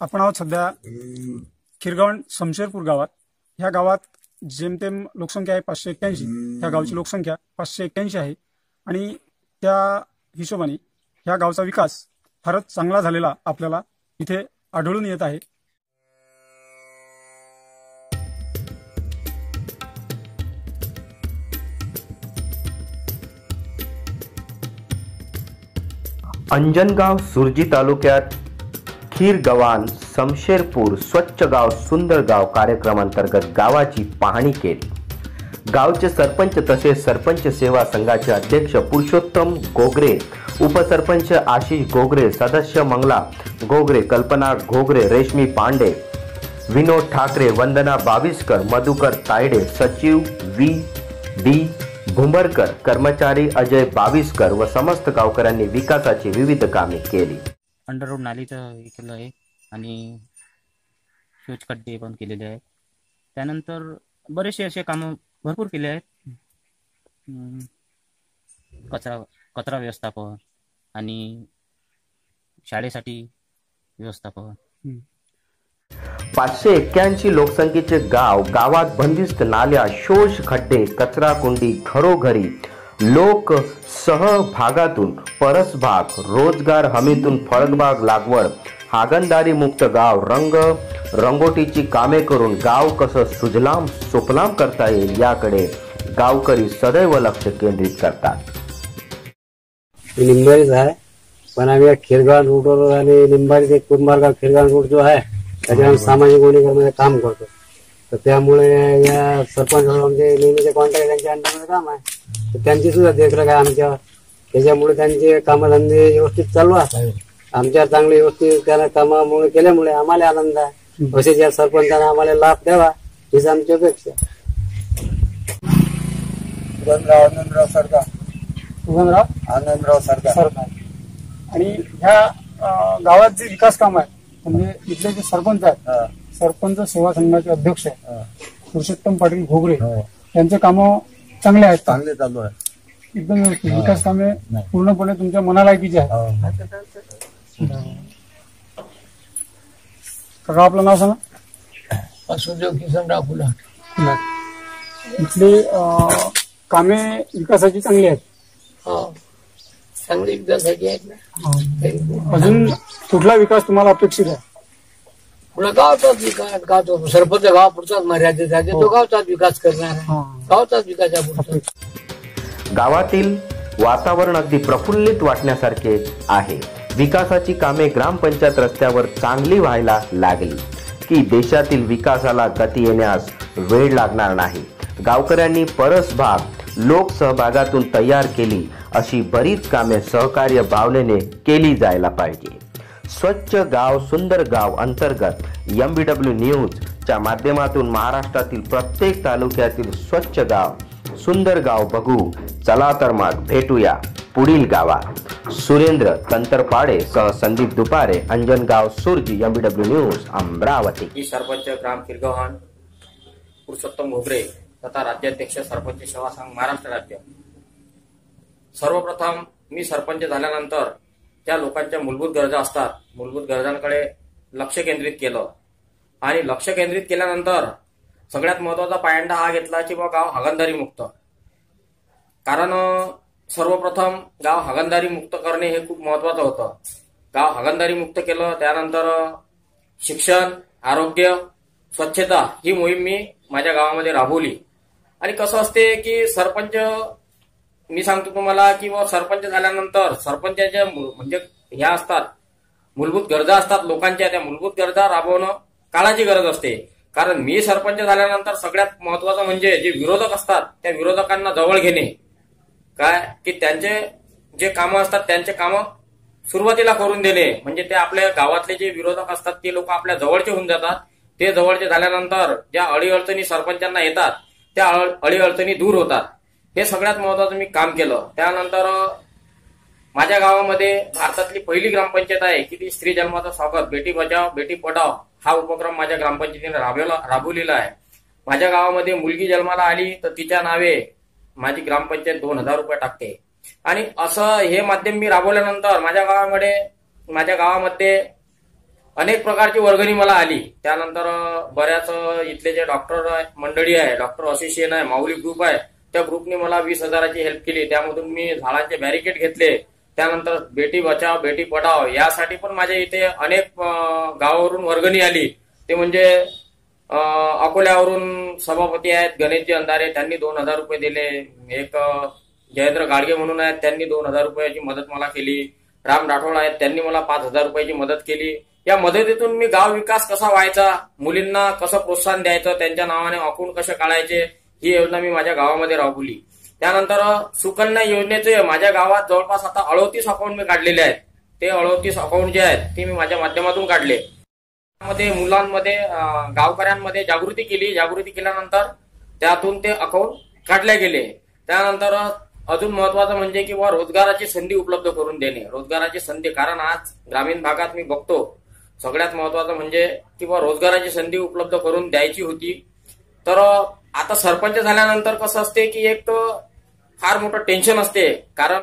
आपण आहोत सध्या खिरगावन शमशेरपूर गावात. ह्या गावात जेमतेम लोकसंख्या आहे पाचशे एक्क्याऐंशी. ह्या गावची लोकसंख्या पाचशे एक्क्याऐंशी आहे. आणि त्या हिशोबाने ह्या गावचा विकास फारच चांगला झालेला आपल्याला इथे आढळून येत आहे. अंजनगाव सुरजी तालुक्यात खीरगव्हाण समशेरपूर स्वच्छ गाव सुंदर गाव कार्यक्रमांतर्गत गावाची पाहणी केली. गावचे सरपंच तसेच सरपंच सेवा संघाचे अध्यक्ष पुरुषोत्तम गोगरे उपसरपंच आशिष गोगरे सदस्य मंगला गोगरे कल्पना घोगरे रेशमी पांडे विनोद ठाकरे वंदना बाविस्कर मधुकर तायडे सचिव व्ही डी भुंबरकर कर्मचारी अजय बाविस्कर व समस्त गावकऱ्यांनी विकासाची विविध कामे केली. अंडर रोड नालीचं हे केलं आहे आणि शोच खड्डे पण केलेले आहेत. त्यानंतर बरेचसे असे कामं भरपूर केले आहेत. कचरा कचरा व्यवस्थापन आणि शाळेसाठी व्यवस्थापन. पाचशे एक्क्याऐंशी लोकसंख्येचे गाव गावात बंदिस्त नाल्या शोष खड्डे कचरा कुंडी घरोघरी लोक सहभागातून परसभाग रोजगार हमीतून फळबाग लागवड हागणदारी मुक्त गाव रंग रंगोटीची कामे करून गाव कसं सुजलाम सुफलाम करता येईल याकडे गावकरी सदैव लक्ष केंद्रित करतात. मी निंबारीच आहे. पण आम्ही खिरगाव रोडवर आणि निंबारी ते कुंभारगाव खिरगाव रोड जो आहे त्याच्यावर सामाजिक वनीकरणाचे काम करतो. तर त्यामुळे या सरपंच आमचे नेहमीचे कॉन्ट्रॅक्ट त्यांच्या अंडरमध्ये काम आहे. तर त्यांची सुद्धा देखरेख आहे आमच्यावर त्याच्यामुळे त्यांचे कामधंदे व्यवस्थित चालू आहे आमच्या चांगले व्यवस्थित त्यांना कामामुळे केल्यामुळे आम्हाला आनंद आहे. तसेच या सरपंचाने आम्हाला लाभ द्यावा हीच आमची अपेक्षा सुगंधराव आनंदराव सरकार. सुगंधराव आनंदराव सरकार. सरकार. आणि ह्या गावात जे विकास काम आहे म्हणजे इथले जे सरपंच आहेत सरपंच सेवा संघाचे अध्यक्ष पुरुषोत्तम पाटील घोगरे यांचे काम चांगले आहेत. चांगले चालू आहे. एकदम व्यवस्थित. विकास कामे पूर्णपणे तुमच्या मनालायकीची आहे काका आपलं नाव सांगा. वासुदेव किसनराव फुला इथली कामे विकासाची चांगली आहेत. हो. चांगली ना. अजून कुठला विकास तुम्हाला अपेक्षित आहे? पुढे गावचाच विकास गावचा सरपंच गावापुरचाच मर्यादित आहे. तो गावचाच विकास करणार आहे. हा. गावचाच विकास आहे पुढचा. गावातील वातावरण अगदी प्रफुल्लित वाटण्यासारखे आहे. विकासाची कामे ग्रामपंचायत रस्त्यावर चांगली व्हायला लागली. की देशातील विकासाला गती येण्यास वेळ लागणार नाही. गावकऱ्यांनी परसभाग लोकसहभागातून तयार केली. अशी बरीच कामे सहकार्य भावनेने केली जायला पाहिजे. स्वच्छ गाव सुंदर गाव अंतर्गत एम बी डब्ल्यू न्यूजच्या माध्यमातून महाराष्ट्रातील प्रत्येक तालुक्यातील स्वच्छ गाव सुंदर गाव बघू. चला तर मग भेटूया पुढील गावात. सुरेंद्र तंतरपाडे सह Sandeep Dupare Anjangaon Surji M B W news Amravati. मी सरपंच ग्राम किरगावान पुरुषोत्तम घोगरे तथा राज्याध्यक्ष सरपंच सेवा संघ महाराष्ट्र राज्य. सर्वप्रथम मी सरपंच झाल्यानंतर त्या लोकांच्या मूलभूत गरजा असतात. मूलभूत गरजांकडे लक्ष केंद्रित केलं. आणि लक्ष केंद्रित केल्यानंतर सगळ्यात महत्त्वाचा पायंडा हा घेतला की बा गाव हागणदारी मुक्त कारण सर्वप्रथम गाव हागणदारी मुक्त करणे हे खूप महत्वाचं होतं. गाव हागणदारी मुक्त केलं त्यानंतर शिक्षण आरोग्य स्वच्छता ही मोहीम मी माझ्या गावामध्ये राबवली. आणि कसं असते की सरपंच मी सांगतो तुम्हाला की बुवा सरपंच झाल्यानंतर सरपंचाच्या म्हणजे ह्या असतात मूलभूत गरजा असतात लोकांच्या त्या मूलभूत गरजा राबवणं काळाची गरज असते. कारण मी सरपंच झाल्यानंतर सगळ्यात महत्वाचं म्हणजे जे विरोधक असतात त्या विरोधकांना जवळ घेणे. काय? की त्यांचे जे कामं असतात त्यांचे कामं सुरुवातीला करून देणे. म्हणजे ते आपल्या गावातले जे विरोधक असतात ते लोक आपल्या जवळचे होऊन जातात. ते जवळचे झाल्यानंतर ज्या अडीअडचणी सरपंचांना येतात त्या अडीअडचणी दूर होतात. हे सगळ्यात महत्वाचं मी काम केलं. त्यानंतर माझ्या गावामध्ये भारतातली पहिली ग्रामपंचायत आहे की ती स्त्री जन्माचं स्वागत बेटी बचाव बेटी पढाव हा उपक्रम माझ्या ग्रामपंचायतीने राबवला राबवलेला आहे. माझ्या गावामध्ये मुलगी जन्माला आली तर तिच्या नावे माझी ग्रामपंचायत दोन हजार रुपये टाकते. आणि असं हे माध्यम मी राबवल्यानंतर माझ्या गावामध्ये माझ्या गावामध्ये अनेक प्रकारची वर्गणी मला आली. त्यानंतर बऱ्याच इथले जे डॉक्टर मंडळी आहे डॉक्टर असोसिएशन आहे माऊली ग्रुप आहे त्या ग्रुपने मला वीस हजाराची हेल्प केली. त्यामधून मी झाडांचे बॅरिकेड घेतले. त्यानंतर बेटी बचाव बेटी पढाव यासाठी पण माझ्या इथे अनेक गावावरून वर्गणी आली. ते म्हणजे अकोल्यावरून सभापती आहेत गणेशजी अंधारे त्यांनी दोन हजार रुपये दिले. एक जयेंद्र गाडगे म्हणून आहेत त्यांनी दोन हजार रुपयाची मदत मला केली. राम राठोड आहेत त्यांनी मला पाच हजार रुपयाची मदत केली. या मदतीतून मी गाव विकास कसा व्हायचा मुलींना कसं प्रोत्साहन द्यायचं त्यांच्या नावाने अकाउंट कसे काढायचे ही योजना मी माझ्या गावामध्ये राबवली. त्यानंतर सुकन्या योजनेचे माझ्या गावात जवळपास आता अडोतीस अकाउंट मी काढलेले आहेत. ते अडोतीस अकाउंट जे आहेत ते मी माझ्या माध्यमातून काढले. त्यामध्ये मुलांमध्ये गावकऱ्यांमध्ये जागृती केली. जागृती केल्यानंतर त्यातून ते अकाउंट काढले गेले. त्यानंतर अजून महत्वाचं म्हणजे की बा रोजगाराची संधी उपलब्ध करून देणे. रोजगाराची संधी कारण आज ग्रामीण भागात मी बघतो सगळ्यात महत्वाचं म्हणजे की बा रोजगाराची संधी उपलब्ध करून द्यायची होती. तर आता सरपंच झाल्यानंतर कसं असते की एक फार मोठं टेन्शन असते. कारण